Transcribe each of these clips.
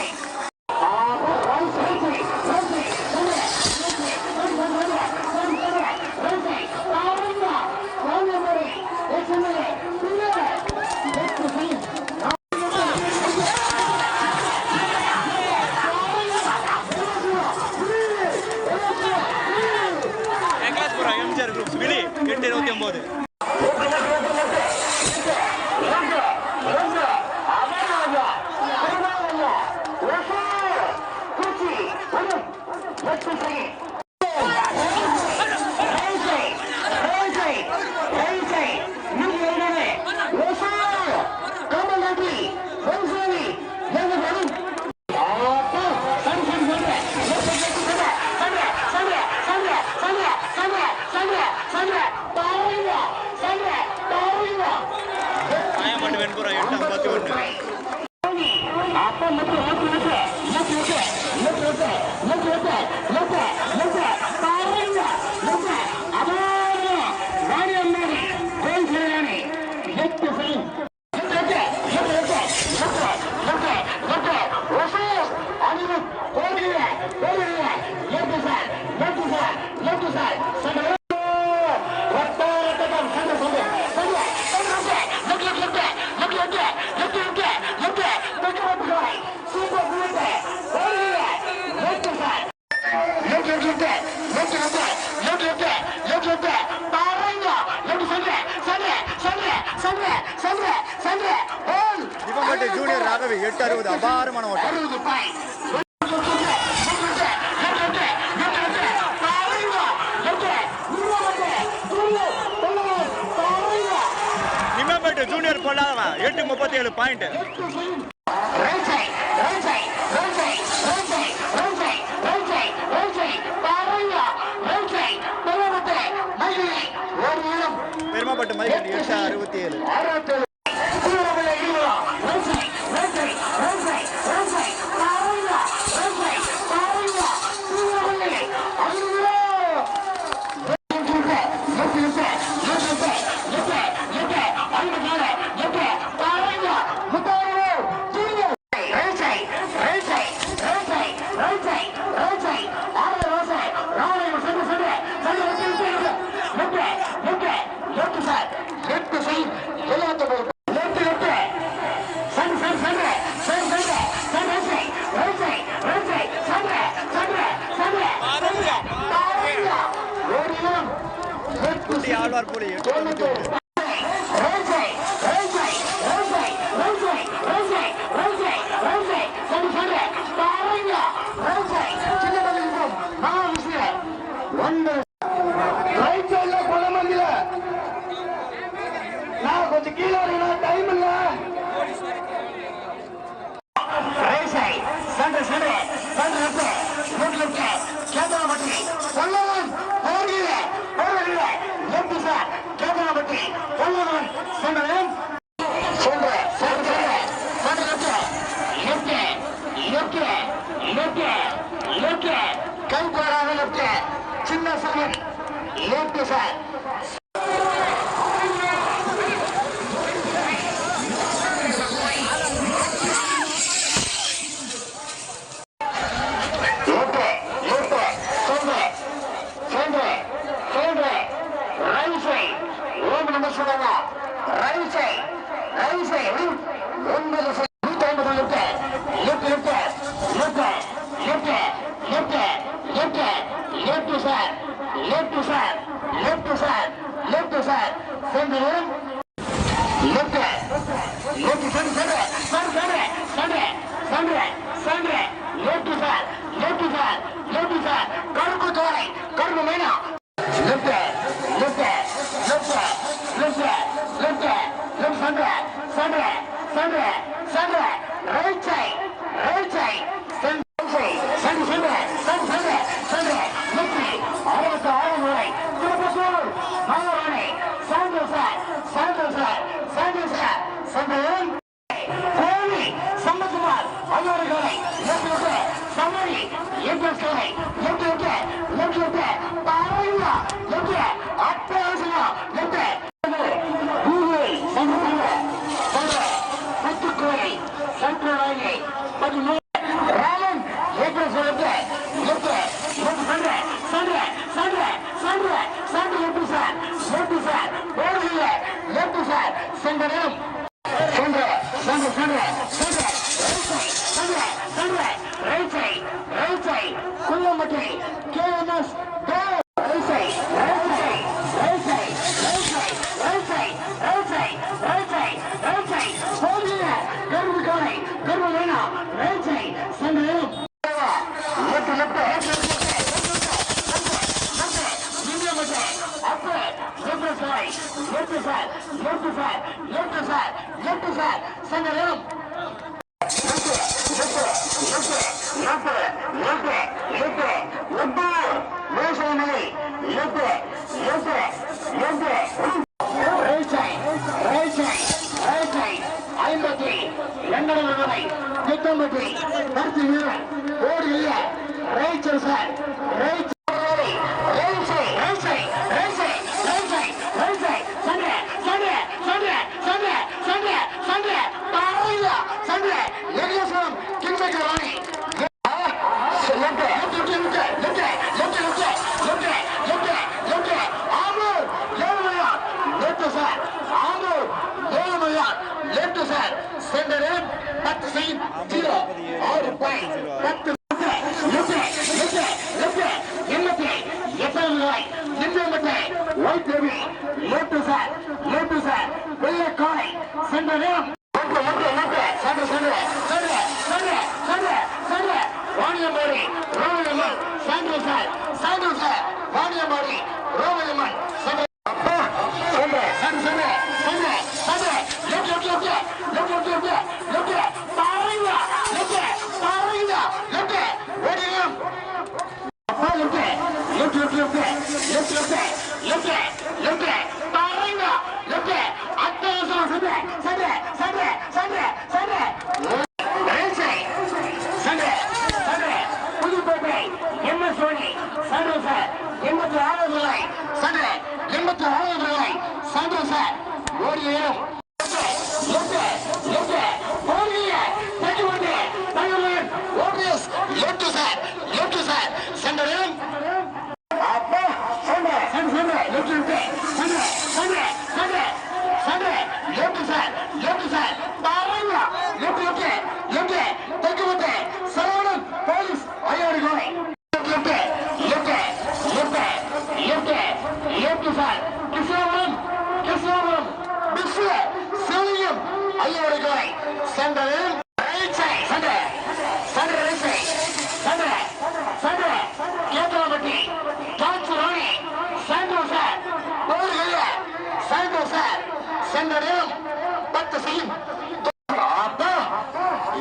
Bye. Let's go. Thivampatti junior Ragavi எட்டு அறுபது அபாரமான ஓட்டம். ஜூனியர் போடாதவன் எட்டு முப்பத்தி ஏழு பாயிண்ட் லட்சம் அறுபத்தி ஏழு. Alvar Puri. Prasad left to side, left to side. لبوا فعل لبوا فعل سندرين Sunday. பத்து வீரர் ஓடி இல்ல ரைச்சர் சார் ரைச்சர் Left to side, center in, back to side, zero. Right. எண்பத்தி ஆறாவது நிலை சண்டை எண்பத்தி ஆறாவது நிலை சண்டை sir ஓடியும்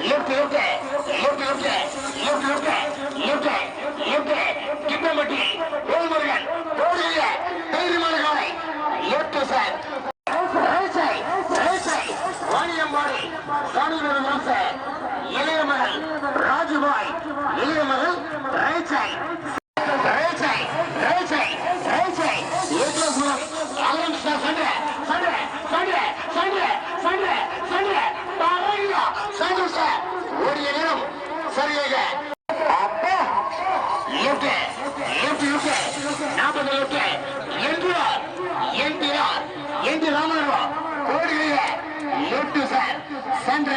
lift lift lift lift lift lift lift lift கிட்டமட்டி போல் முருகன் போடுகிற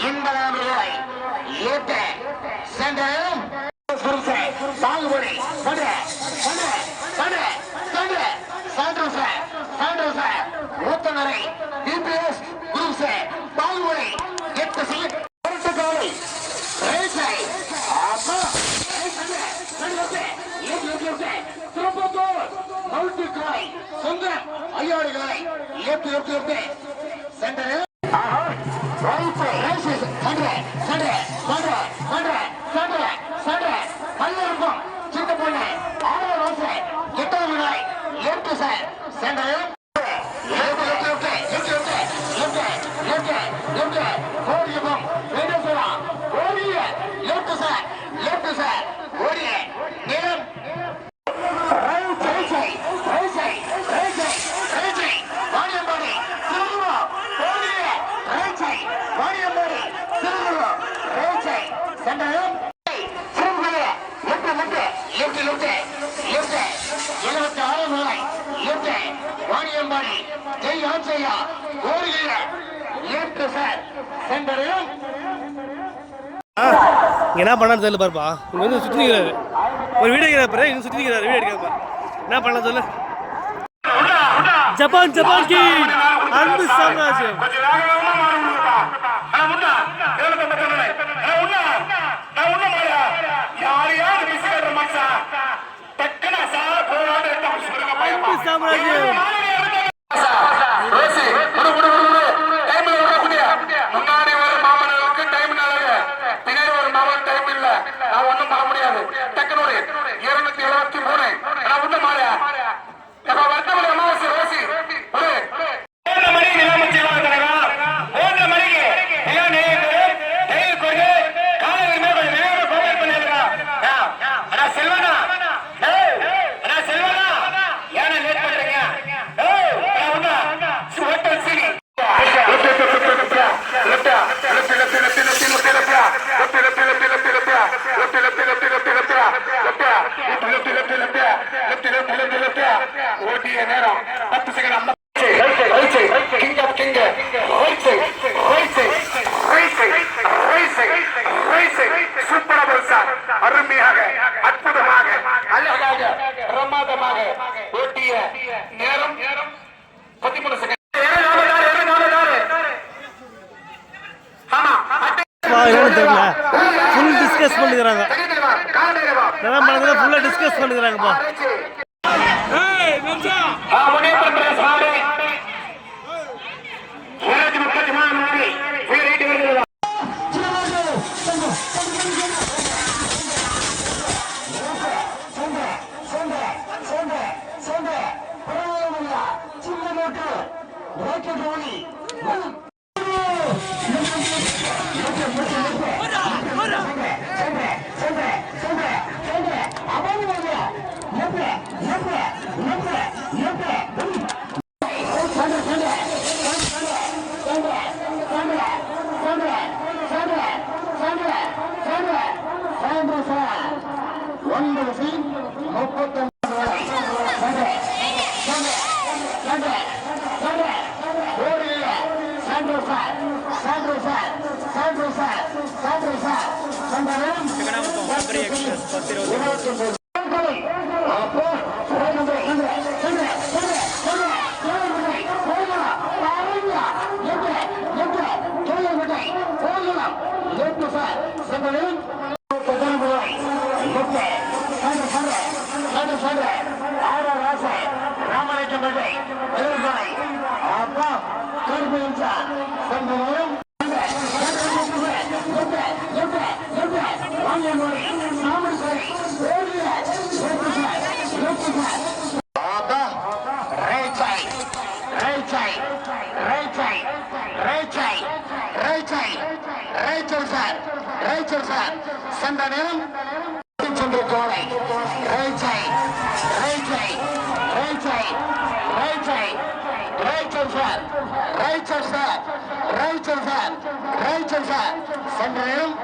எண்பதாம் ரூபாய் ஏற்ற சென்றாலும் சாகுபடி பண்ற பண்ற பண்ற பண்ற சாண்டோச சாண்டோச மூத்தவரை டிபிஎஸ் குரூப்ஸ் பாகுபடி எட்டு செய்ய பரட்டு காலை ரேசை ஆமா ஏற்று ஏற்று சென்ற செய்யா ஓடுகிற ஏற்று சார் சென்றடையும். என்ன பண்ணான்னு சொல்லு பாருப்பா. இங்கே வந்து சுற்றிக்கிறாரு ஒரு வீடியோ எடுக்கிறாரு சுத்தி சுற்றிக்கிறாரு வீடியோ எடுக்கிறாப்பா என்ன பண்ண சொல்லு. ஜப்பான் ஜப்பான் கி. அன்பு சாம்ராஜ்யம். அன்பு சாம்ராஜ்யம். ആണ് ടെക്നോറിയൻ நிலத்திலத்த ஓட்டிய நேரம் பத்து செகண்ட் கிங் ஆஃப் அற்புதமாக அழகாக ஃபுல் டிஸ்கஸ் பண்ணிக்கிறாங்க நல்லா மனதில் ஃபுல்லாக டிஸ்கஸ் பண்ணிக்கிறாங்கப்பா ஒன்பது ஃபீட் முப்பத்தஞ்சு Sandro Sá, Sandro Sá, Sandro Sá, சென்ற நேரம்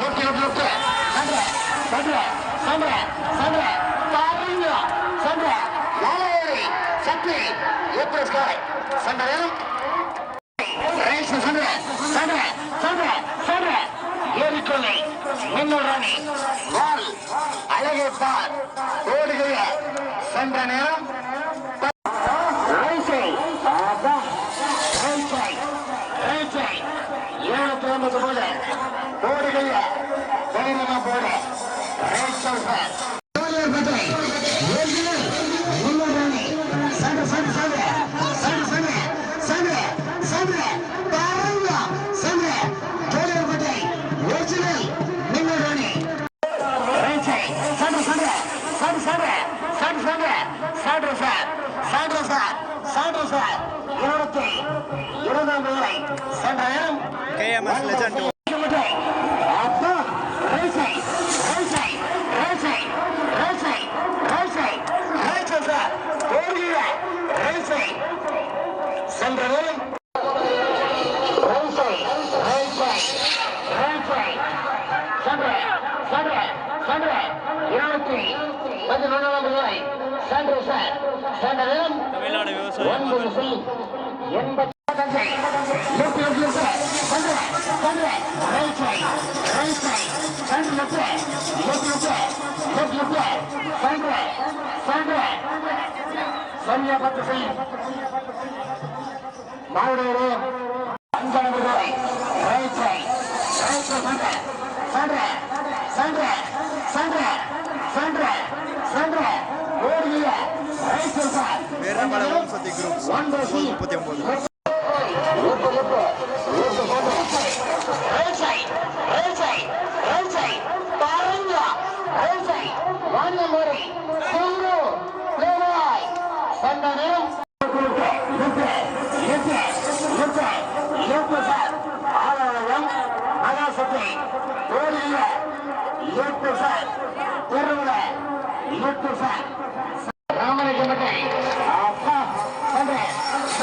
நோக்கி நோக்கி நோக்கி சென்ற சென்ற சென்ற சென்ற தாரியா சென்ற நாளையரை சற்று ஏப்ரல் காலை சென்ற நேரம் ரேஸ் சென்ற சென்ற சென்ற சென்ற ஏறிக்கொள்ளை மின்னராணி வால் அழகை பார். ஓடுகிற சென்ற நேரம். famous legend. முப்பத்தி ஒன்பது Look for that.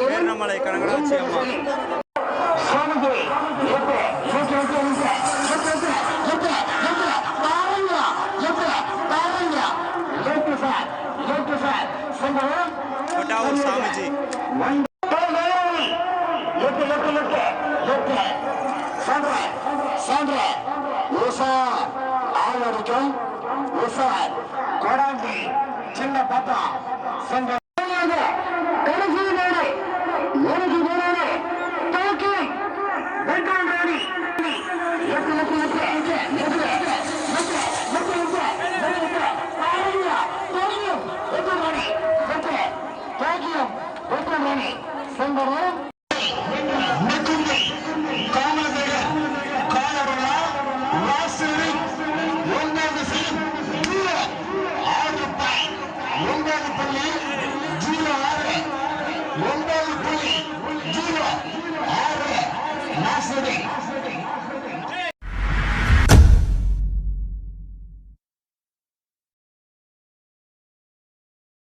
வீரமலை கனகராட்சி அம்மா. கொண்டாவும் சாமிஜி. ஆள் அடிக்கும் கொடாந்தி சின்ன பாப்பா சென்ற